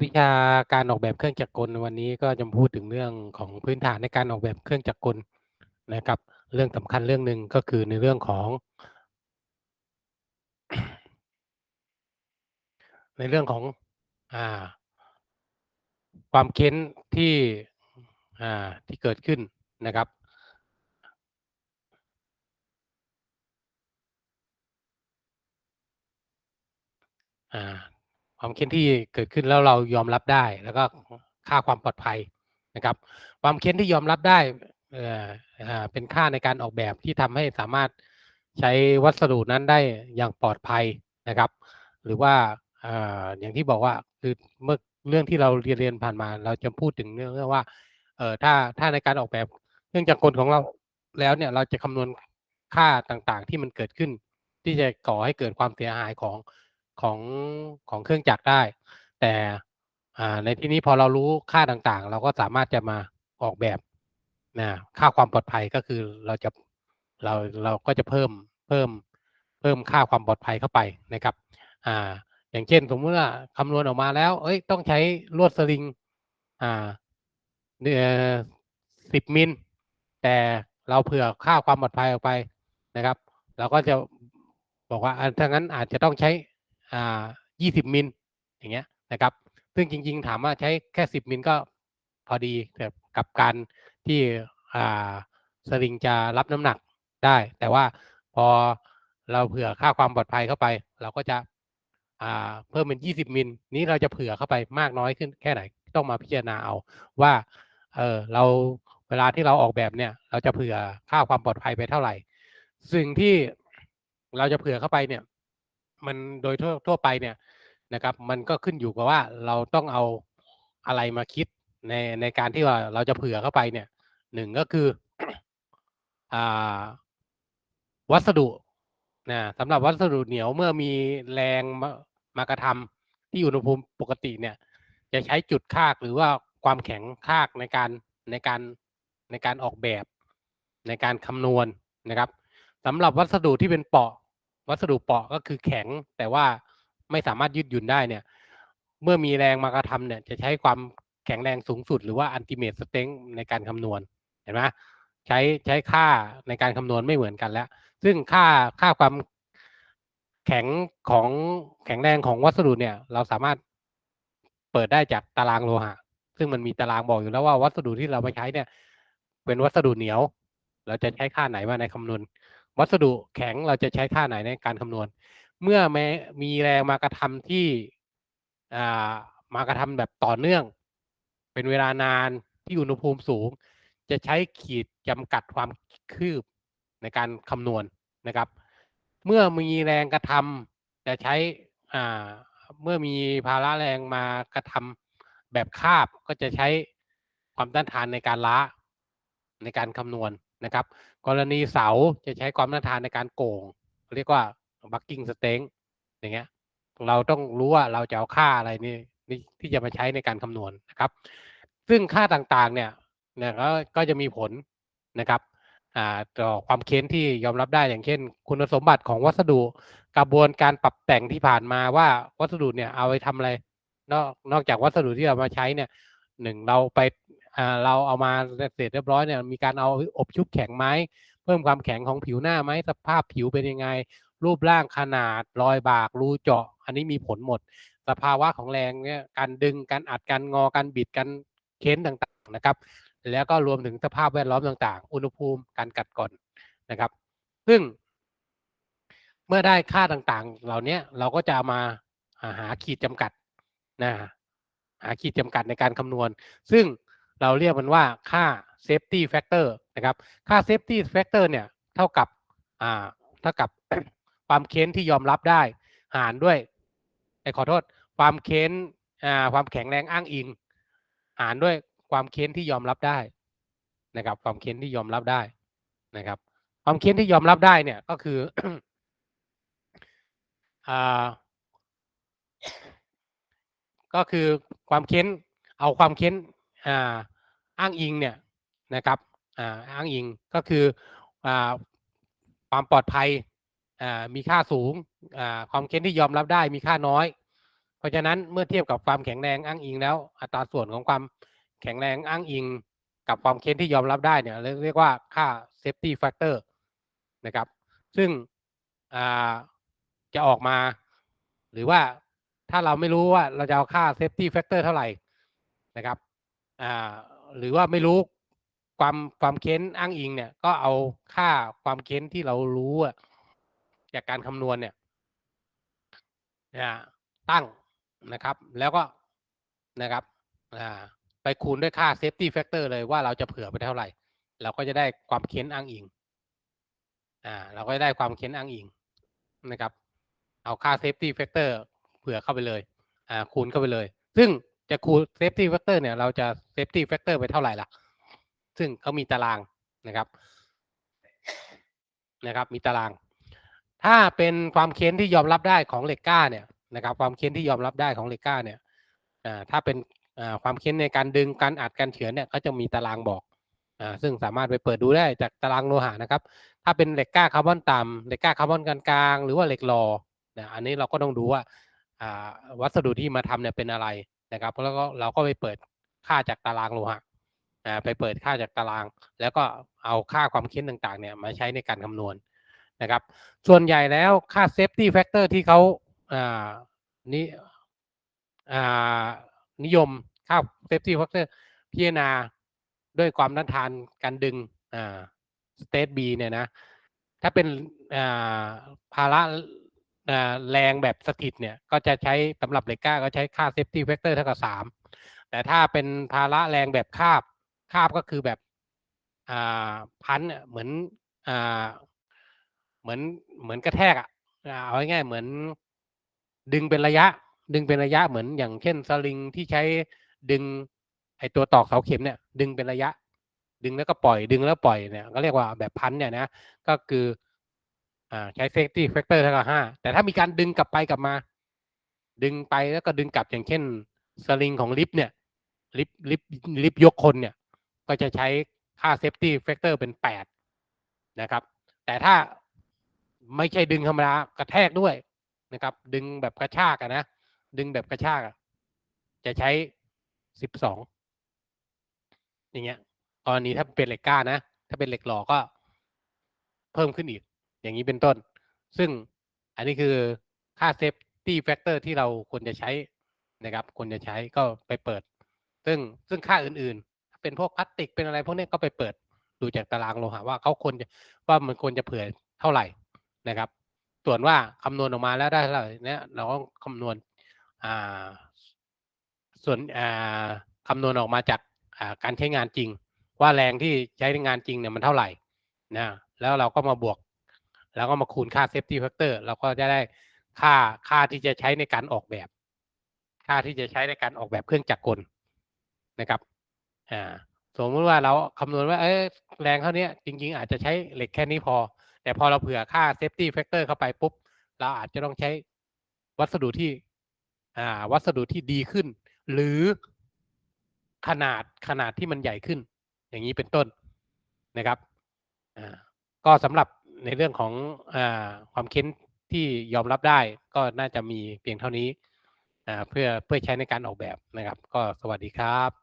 วิชาการออกแบบเครื่องจักรกลวันนี้ก็จะพูดถึงเรื่องของพื้นฐานในการออกแบบเครื่องจักรกลนะครับ เรื่องสำคัญเรื่องหนึ่งก็คือในเรื่องของ ในเรื่องของอ่า ความเค้นที่อ่าที่เกิดขึ้นนะครับอ่า ความเค้นที่เกิดขึ้นแล้วเรายอมรับได้ แล้วก็ค่าความปลอดภัยนะครับ ความเค้นที่ยอมรับได้เป็นค่าในการออกแบบที่ทำให้สามารถใช้วัสดุนั้นได้อย่างปลอดภัยนะครับ หรือว่าอย่างที่บอกว่าคือเมื่อเรื่องที่เราเรียนๆผ่านมา เราจะพูดถึงเรื่องว่าเออถ้าถ้าในการออกแบบเครื่องจักรกลของเราแล้วเนี่ยเราจะคำนวณค่าต่างๆ ที่มันเกิดขึ้น ที่จะก่อให้เกิดความเสียหายของ ของของเครื่องจักรได้ แต่ในที่นี้พอเรารู้ค่าต่างๆ เราก็สามารถจะมาออกแบบนะค่าความปลอดภัยก็คือเราจะเราเราก็จะเพิ่มเพิ่มเพิ่มค่าความปลอดภัยเข้าไปนะครับอ่าอย่างเช่น สมมติว่าคำนวณออกมาแล้วเฮ้ยต้องใช้ลวดสลิงอ่าเอ่อ10มิลแต่เราเผื่อค่าความปลอดภัยออกไปนะครับ เราก็จะบอกว่าอาถ้างั้นอาจจะต้องใช้ อ่า20มิลอย่างเงี้ยนะครับ ซึ่งจริง ๆ ถามว่าใช้แค่10มิลก็พอดีกับการที่อ่าสลิงจะรับน้ำหนักได้ แต่ว่าพอเราเผื่อค่าความปลอดภัยเข้าไป เราก็จะเพิ่มเป็น 20 มิล นี้เราจะเผื่อเข้าไปมากน้อยขึ้นแค่ไหน ต้องมาพิจารณาเอาว่าเออเราเวลาที่เราออกแบบเนี่ย เราจะเผื่อค่าความปลอดภัยไปเท่าไหร่ สิ่งที่เราจะเผื่อเข้าไปเนี่ย มันโดยทั่วทั่วไปเนี่ยนะครับ มันก็ขึ้นอยู่กับว่าเราต้องเอาอะไรมาคิดในในการที่ว่าเราจะเผื่อเข้าไปเนี่ย1ก็คืออ่าวัสดุนะสำหรับวัสดุเหนียวเมื่อมีแรงมะมากระทำที่อุณหภูมิปกติเนี่ย จะใช้จุดคากหรือว่าความแข็งคากในการในการในการออกแบบในการคำนวณนะครับสำหรับวัสดุที่เป็นเปราะ วัสดุเปราะก็คือแข็ง แต่ว่าไม่สามารถยืดหยุ่นได้เนี่ย เมื่อมีแรงมากระทำเนี่ย จะใช้ความแข็งแรงสูงสุด หรือว่า Ultimate Strength ในการคำนวณเห็นไหมใช้ใช้ค่าในการคำนวณไม่เหมือนกันแล้ว ซึ่งค่าค่าความแข็งของแข็งแรงของวัสดุเนี่ย เราสามารถเปิดได้จากตารางโลหะ ซึ่งมันมีตารางบอกอยู่แล้วว่าวัสดุที่เรามาใช้เนี่ย เป็นวัสดุเหนียว เราจะใช้ค่าไหนมาในคำนวณ วัสดุแข็งเราจะใช้ค่าไหนในการคำนวณ เมื่อแม้มีแรงมากระทำที่มากระทำแบบต่อเนื่อง เป็นเวลานานที่อุณหภูมิสูง จะใช้ขีดจำกัดความคืบในการคำนวณนะครับ เมื่อมีแรงกระทำจะใช้เมื่อมีภาระแรงมากระทำแบบคาบก็จะใช้ความต้านทานในการล้าในการคำนวณ นะครับ กรณีเสาจะใช้ความต้าทานในการโกง เรียกว่า Bucking Strength อย่างเงี้ยเราต้องรู้ว่าเราจะเอาค่าอะไรนี่นี่ที่จะมาใช้ในการคำนวณนะครับ ซึ่งค่าต่างๆเนี่ยเนี่ยก็ก็จะมีผลนะครับอ่าต่อความเค้นที่ยอมรับได้อย่างเช่น คุณสมบัติของวัสดุกระบวนการปรับแต่งที่ผ่านมาว่าวัสดุเนี่ยเอาไปทำอะไร นอกนอกจากวัสดุที่เรามาใช้เนี่ย1เราไป เราเอามาเสร็จเรียบร้อยเนี่ยมีการเอาอบชุบแข็งไหมเพิ่มความแข็งของผิวหน้าไหมสภาพผิวเป็นยังไง รูปร่างขนาดรอยบากรูเจาะ อันนี้มีผลหมด สภาวะของแรงเนี่ยการดึงการอัดการงอการบิดการเค้นต่างๆนะครับ แล้วก็รวมถึงสภาพแวดล้อมต่างๆ อุณหภูมิการกัดกร่อนนะครับ ซึ่ง เมื่อได้ค่าต่างๆ เหล่านี้เราก็จะเอามาอ่าหาขีดจำกัดนะหาขีดจำกัดในการคำนวณ ซึ่ง เราเรียกมันว่าค่า Safety Factor นะครับ ค่า Safety Factor เนี่ยเท่ากับอ่าเท่ากับความเค้นที่ยอมรับได้ หารด้วยเอ๊ยขอโทษ ความเค้นอ่าความแข็งแรงอ้างอิง หารด้วยความเค้นที่ยอมรับได้นะครับ ความเค้นที่ยอมรับได้นะครับ ความเค้นที่ยอมรับได้เนี่ยก็คืออ่าก็คือความเค้นเอาความเค้นอ่า อ้างอิงเนี่ยนะครับอ่าอ้างอิงก็คืออ่าความปลอดภัยอ่ามีค่าสูงอ่าความเค้นที่ยอมรับได้มีค่าน้อย เพราะฉะนั้นเมื่อเทียบกับความแข็งแรงอ้างอิงแล้ว อัตราส่วนของความแข็งแรงอ้างอิง กับความเค้นที่ยอมรับได้เนี่ยเรียกว่าค่า safety factor นะครับ ซึ่งอ่าจะออกมา หรือว่าถ้าเราไม่รู้ว่าเราจะเอาค่า safety factor เท่าไหร่นะครับอ่า หรือว่าไม่รู้ความความเค้นอ้างอิงเนี่ย ก็เอาค่าความเค้นที่เรารู้อะจากการคำนวณเนี่ยนะตั้งนะครับ แล้วก็นะครับอ่าไปคูณด้วยค่า safety factor เลยว่าเราจะเผื่อไปเท่าไหร่ เราก็จะได้ความเค้นอ้างอิงอ่าเราก็จะได้ความเค้นอ้างอิงนะครับ เอาค่า safety factor เผื่อเข้าไปเลยอ่าคูณเข้าไปเลย ซึ่ง จะคูณ safety factor เนี่ยเราจะ safety factor ไปเท่าไหร่ล่ะ ซึ่งเขามีตารางนะครับนะครับ มีตาราง ถ้าเป็นความเค้นที่ยอมรับได้ของเหล็กกล้าเนี่ยนะครับความเค้นที่ยอมรับได้ของเหล็กกล้าเนี่ยถ้าเป็นความเค้นในการดึงการอัดการเฉือนเนี่ยเขาจะมีตารางบอกอซึ่งสามารถไปเปิดดูได้จากตารางโลหะนะครับ ถ้าเป็นเหล็กกล้าคาร์บอนต่ำเหล็กกล้าคาร์บอนกลางๆหรือว่าเหล็กหลอนะอันนี้เราก็ต้องดูว่าวัสดุที่มาทำเนี่ยเป็นอะไร นะครับแล้วก็เราก็ไปเปิดค่าจากตารางโลหะอ่าไปเปิดค่าจากตาราง แล้วก็เอาค่าความเค้นต่างๆเนี่ยมาใช้ในการคำนวณนะครับ ส่วนใหญ่แล้วค่า safety factor ที่เขาอ่านี่อ่านิยมค่า safety factor พิจารณาด้วยความต้านทานการดึงอ่า state B เนี่ยนะถ้าเป็นอ่าภาระ แรงแบบสถิตเนี่ยก็จะใช้สำหรับเหล็กกล้าก็ใช้ค่า safety factor เท่ากับสามแต่ถ้าเป็นภาระแรงแบบคาบคาบก็คือแบบอ่าพันเนี่ยเหมือนอ่าเหมือนเหมือนกระแทกอะเอาง่ายๆเหมือนดึงเป็นระยะ ดึงเป็นระยะเหมือนอย่างเช่นสลิงที่ใช้ดึงไอตัวตอกเสาเข็มเนี่ย ดึงเป็นระยะ ดึงแล้วก็ปล่อยดึงแล้วปล่อยเนี่ยก็เรียกว่าแบบพันเนี่ยนะก็คือ อ่าใช้ safety factor เท่ากับห้าแต่ถ้ามีการดึงกลับไปกลับมา ดึงไปแล้วก็ดึงกลับอย่างเช่นสลิงของลิฟต์เนี่ยลิฟต์ลิฟต์ลิฟต์ยกคนเนี่ย ก็จะใช้ค่า safety factor เป็นแปดนะครับ แต่ถ้าไม่ใช่ดึงธรรมดากระแทกด้วยนะครับ ดึงแบบกระชากะนะ ดึงแบบกระชากจะใช้สิบสองอย่างเงี้ยกรณีถ้าเป็นเหล็กกล้านะ ถ้าเป็นเหล็กหล่อก็เพิ่มขึ้นอีก อย่างนี้เป็นต้น ซึ่งอันนี้คือค่า safety factor ที่เราควรจะใช้นะครับควรจะใช้ก็ไปเปิด ซึ่งซึ่งค่าอื่นๆ เป็นพวกพลาสติกเป็นอะไรพวกนี้ก็ไปเปิดดูจากตารางโลหะว่าเขาควรจะว่ามันควรจะเผื่อเท่าไหร่นะครับ ส่วนว่าคำนวณออกมาแล้วได้เท่าไหร่เนี่ยเราก็คำนวณอ่าส่วนอ่าคำนวณออกมาจากอ่าการใช้งานจริง ว่าแรงที่ใช้ในงานจริงเนี่ยมันเท่าไหร่นะแล้วเราก็มาบวก แล้วก็มาคูณค่า safety factor เราก็จะได้ค่าค่าที่จะใช้ในการออกแบบ ค่าที่จะใช้ในการออกแบบเครื่องจักรกลนะครับอ่าสมมติว่าเราคำนวณว่าเอ้แรงเท่านี้จริง ๆ อาจจะใช้เหล็กแค่นี้พอ แต่พอเราเผื่อค่า safety factor เข้าไปปุ๊บ เราอาจจะต้องใช้วัสดุที่อ่าวัสดุที่ดีขึ้น หรือขนาดขนาดที่มันใหญ่ขึ้น อย่างนี้เป็นต้นนะครับอ่าก็สำหรับ ในเรื่องของอความเค้นที่ยอมรับได้ก็น่าจะมีเพียงเท่านี้เพื่อเพื่อใช้ในการออกแบบนะครับ ก็สวัสดีครับ